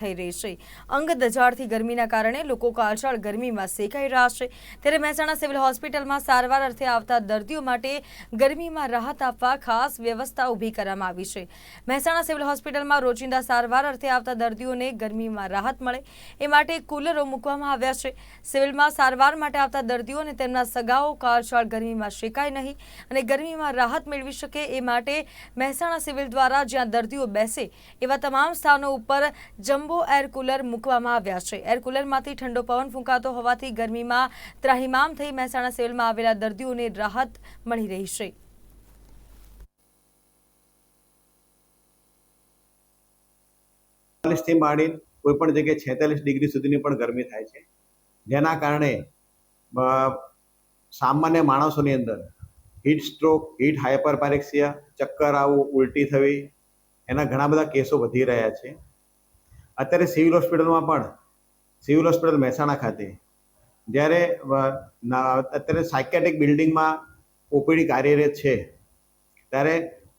થઈ રહી છે. અંગ દજાડથી ગરમીના કારણે લોકો કાળઝાળ ગરમીમાં શેકાઈ રહ્યા છે. ત્યારે મહેસાણા સિવિલ હોસ્પિટલમાં સારવાર અર્થે આવતા દર્દીઓ માટે ગરમીમાં રાહત આપવા ખાસ વ્યવસ્થા ઊભી કરવામાં આવી છે. મહેસાણા સિવિલ હોસ્પિટલમાં રોજિંદા સારવાર અર્થે આવતા દર્દીઓને ગરમીમાં રાહત મળે એ માટે કુલરો મૂકવામાં આવ્યા છે. સિવિલમાં સારવાર માટે આવતા દર્દીઓ અને તેમના સગાઓ કાળઝાળ ગરમીમાં શેકાય નહીં અને ગરમીમાં રાહત મેળવી શકે એ માટે મહેસાણા સિવિલ દ્વારા જ્યાં દર્દીઓ બેસે એવા તમામ સ્થાનો ઉપર જમ્બો એર કુલર મૂકવામાં આવ્યા છે. એર કુલરમાંથી ઠંડો પવન ફૂંકાતો હોવાથી ગરમીમાં ત્રાહિમામ થઈ મહેસાણા સિવિલમાં આવેલા દર્દીઓને રાહત મળી રહી છે. ચાલીસથી માંડીને કોઈ પણ જગ્યાએ છેતાલીસ ડિગ્રી સુધીની પણ ગરમી થાય છે. જેના કારણે સામાન્ય માણસોની અંદર હીટ સ્ટ્રોક હીટ હાઇપરપારેક્સિયા ચક્કર આવવું ઉલટી થવી, એના ઘણા બધા કેસો વધી રહ્યા છે. અત્યારે સિવિલ હોસ્પિટલમાં પણ, સિવિલ હોસ્પિટલ મહેસાણા ખાતે, જ્યારે અત્યારે સાયકેટિક બિલ્ડિંગમાં ઓપીડી કાર્યરત છે, ત્યારે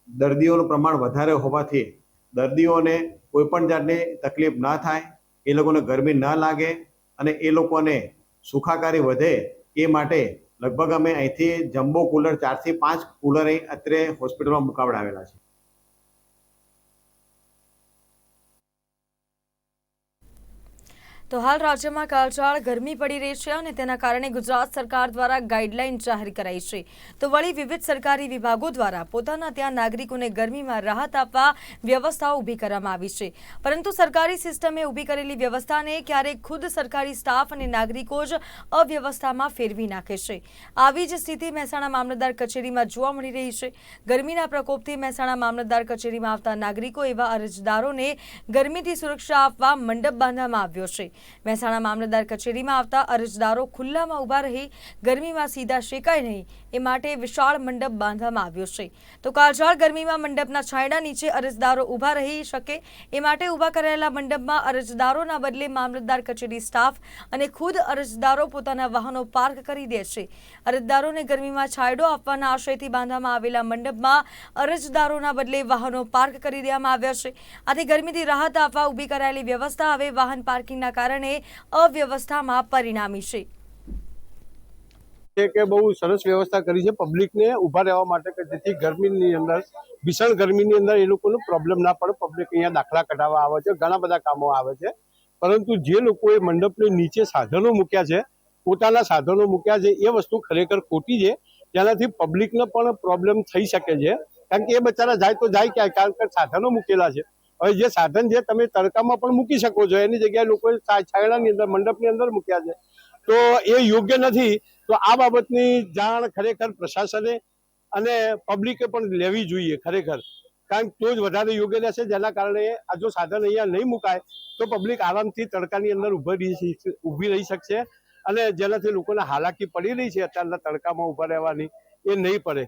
દર્દીઓનું પ્રમાણ વધારે હોવાથી દર્દીઓને કોઈ પણ જાતની તકલીફ ન થાય, એ લોકોને ગરમી ન લાગે અને એ લોકોને સુખાકારી વધે, એ માટે લગભગ અમે અહીંથી જમ્બો કુલર ચારથી પાંચ કુલર અહીં અત્યારે હોસ્પિટલમાં મુકાવડાવેલા છે. તો હાલ રાજ્યમાં કાળઝાળ ગરમી પડી રહી છે અને તેના કારણે ગુજરાત સરકાર દ્વારા ગાઈડલાઈન જાહેર કરાઈ છે. તો વળી વિવિધ સરકારી વિભાગો દ્વારા પોતાના ત્યાં નાગરિકોને ગરમીમાં રાહત આપવા વ્યવસ્થાઓ ઊભી કરવામાં આવી છે. પરંતુ સરકારી સિસ્ટમે ઊભી કરેલી વ્યવસ્થાને ક્યારેક ખુદ સરકારી સ્ટાફ અને નાગરિકો જ અવ્યવસ્થામાં ફેરવી નાખે છે. આવી જ સ્થિતિ મહેસાણા મામલતદાર કચેરીમાં જોવા મળી રહી છે. ગરમીના પ્રકોપથી મહેસાણા મામલતદાર કચેરીમાં આવતા નાગરિકો એવા અરજદારોને ગરમીથી સુરક્ષા આપવા મંડપ બાંધવામાં આવ્યો છે. મહેસાણા મામલતદાર કચેરીમાં આવતા અરજદારો ખુલ્લામાં ઊભા રહી ગરમીમાં સીધા શેકાય નહીં, એ માટે વિશાળ મંડપ બાંધવામાં આવ્યો છે. તો કાળઝાળ ગરમીમાં મંડપના છાંયડા નીચે અરજદારો ઊભા રહી શકે, એ માટે ઊભા કરાયેલા મંડપમાં અરજદારોના બદલે મામલતદાર કચેરી સ્ટાફ અને ખુદ અરજદારો પોતાના વાહનો પાર્ક કરી દે છે. અરજદારોને ગરમીમાં છાંયડો આપવાના આશયથી બાંધવામાં આવેલા મંડપમાં અરજદારોના બદલે વાહનો પાર્ક કરી દેવામાં આવ્યા છે. આથી ગરમીથી રાહત આપવા ઊભી કરાયેલી વ્યવસ્થા હવે વાહન પાર્કિંગના કારણે અવ્યવસ્થામાં પરિણામી છે. કે બહુ સરસ વ્યવસ્થા કરી છે પબ્લિકને ઊભા રહેવા માટે કે જેથી ગરમીની અંદર, ભીષણ ગરમીની અંદર એ લોકોનો પ્રોબ્લેમ ના પડે. પબ્લિક અહીંયા દાખલા કઢાવવા આવે છે, ઘણા બધા કામો આવે છે. પરંતુ જે લોકોએ મંડપની નીચે સાધનો મૂક્યા છે, પોતાના સાધનો મૂક્યા છે, એ વસ્તુ ખરેખર ખોટી છે. તેનાથી પબ્લિકને પણ પ્રોબ્લેમ થઈ શકે છે. કારણ કે એ બચારા જાય તો જાય ક્યાંય, કારણ કે સાધનો મૂકેલા છે. હવે જે સાધન છે તમે તડકામાં પણ મૂકી શકો છો, એની જગ્યાએ લોકોએ છાયડાની અંદર, મંડપની અંદર મૂક્યા છે. તો એ યોગ્ય નથી, તો આ બાબતની જાણ ખરેખર પ્રશાસને અને પબ્લિકે પણ લેવી જોઈએ ખરેખર. કારણ તો જ વધારે યોગ્ય રહેશે, જેના કારણે આ જો સાધન અહીંયા નહીં મુકાય, તો પબ્લિક આરામથી તડકાની અંદર ઊભી રહી ઊભી રહી શકશે અને જેનાથી લોકોને હાલાકી પડી રહી છે અત્યારના તડકામાં ઊભા રહેવાની, એ નહીં પડે.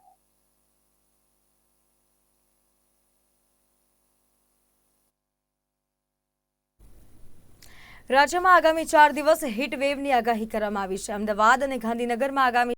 રાજ્યમાં આગામી ચાર દિવસ હીટ વેવની આગાહી કરવામાં આવી છે. અમદાવાદ અને ગાંધીનગરમાં આગામી